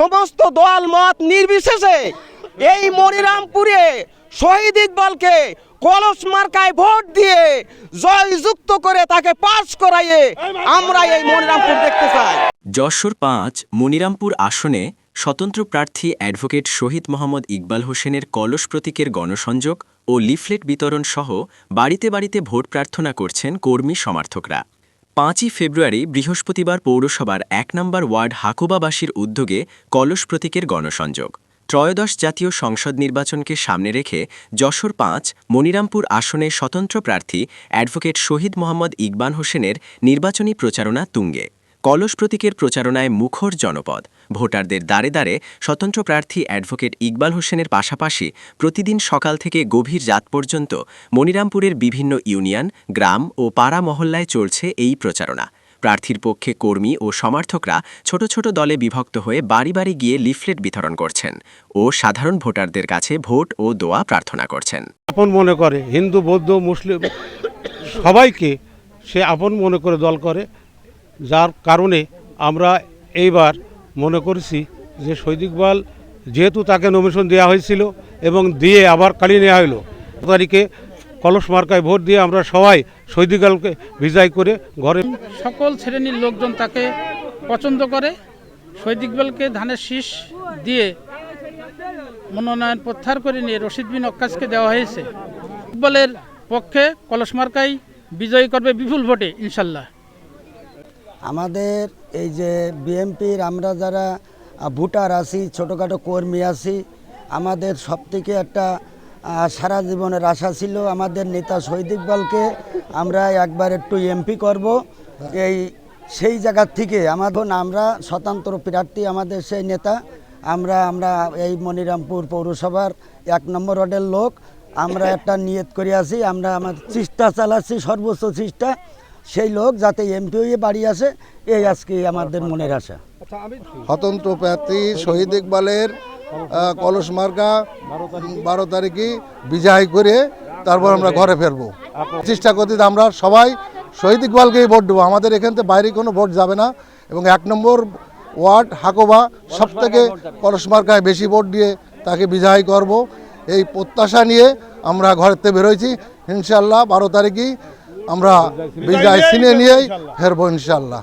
সমস্ত দল মত নির্বিশেষে এই মনিরামপুরে শহীদ ইকবালকে কলস মার্কায় ভোট দিয়ে জয়যুক্ত করে তাকে পাস করাইয়ে আমরা এই মনিরামপুর দেখতে চাই। যশোর পাঁচ, মনিরামপুর আসনে স্বতন্ত্র প্রার্থী অ্যাডভোকেট শহীদ মোহাম্মদ ইকবাল হোসেনের কলস প্রতীকের গণসংযোগ ও লিফলেট বিতরণ সহ বাড়িতে বাড়িতে ভোট প্রার্থনা করছেন কর্মী সমর্থকরা। পাঁচই ফেব্রুয়ারি বৃহস্পতিবার পৌরসভার এক নম্বর ওয়ার্ড হাকুবাবাসীর উদ্যোগে কলস প্রতীকের গণসংযোগ। ত্রয়োদশ জাতীয় সংসদ নির্বাচনকে সামনে রেখে যশোর পাঁচ, মনিরামপুর আসনে স্বতন্ত্র প্রার্থী অ্যাডভোকেট শহীদ মোহাম্মদ ইকবান হোসেনের নির্বাচনী প্রচারণা তুঙ্গে। কলস প্রতীকের প্রচারণায় মুখর জনপদ। ভোটারদের দ্বারে দ্বারে স্বতন্ত্র প্রার্থী অ্যাডভোকেট ইকবাল হোসেনের পাশাপাশি প্রতিদিন সকাল থেকে গভীর রাত পর্যন্ত মনিরামপুরের বিভিন্ন ইউনিয়ন, গ্রাম ও পাড়া মহল্লায় চলছে এই প্রচারণা। প্রার্থীর পক্ষে কর্মী ও সমর্থকরা ছোট ছোট দলে বিভক্ত হয়ে বাড়ি বাড়ি গিয়ে লিফলেট বিতরণ করছেন ও সাধারণ ভোটারদের কাছে ভোট ও দোয়া প্রার্থনা করছেন। আপন মনে করে, হিন্দু, বৌদ্ধ, মুসলিম সবাইকে সে আপন মনে করে দল করে, যার কারণে আমরা এইবার মনে করছি যে শহীদ ইকবাল যেহেতু তাকে নমিশন দেওয়া হয়েছিল এবং দিয়ে আবার কালিয়ে নেওয়া হলো তারিখে কলস মার্কায় ভোট দিয়ে আমরা সবাই শহীদ ইকবালকে বিজয় করে ঘরে সকল শ্রেণির লোকজন তাকে পছন্দ করে। শহীদ ইকবালকে ধানের শীষ দিয়ে মনোনয়ন প্রত্যাহার করে নিয়ে রশিদ বিন অক্কাসকে দেওয়া হয়েছে। ইকবালের পক্ষে কলস মার্কাই বিজয়ী করবে বিপুল ভোটে, ইনশাল্লাহ। আমাদের এই যে বিএমপির আমরা যারা ভোটার আছি, ছোটোখাটো কর্মী আছি, আমাদের সব থেকে একটা সারা জীবনের আশা ছিল আমাদের নেতা শহীদ ইকবালকে আমরা একবার একটু এমপি করব। এই, সেই জায়গার থেকে আমাদের আমরা স্বতন্ত্র প্রার্থী আমাদের সেই নেতা, আমরা আমরা এই মনিরামপুর পৌরসভার এক নম্বর ওয়ার্ডের লোক, আমরা একটা নিয়ত করে আছি, আমরা আমার চেষ্টা চালাচ্ছি, সর্বোচ্চ চেষ্টা। সেই লোক যাতে এমপি হয়ে বাড়ি আসে, এই আজকে আমাদের মনের আশা। স্বতন্ত্র প্রার্থী শহীদ ইকবালের কলস মার্কা বারো তারিখে বিজয় করে তারপর আমরা ঘরে ফিরবো। চেষ্টা করতে আমরা সবাই শহীদ ইকবালকেই ভোট দেবো। আমাদের এখান থেকে বাইরে কোনো ভোট যাবে না এবং এক নম্বর ওয়ার্ড, হাকোবা সব থেকে কলস মার্কায় বেশি ভোট দিয়ে তাকে বিজয় করব। এই প্রত্যাশা নিয়ে আমরা ঘরেতে থেকে বেরোইছি। ইনশাল্লাহ বারো তারিখেই আমরা বিজয় সিনে নিয়েই ফেরবো ইনশাল্লাহ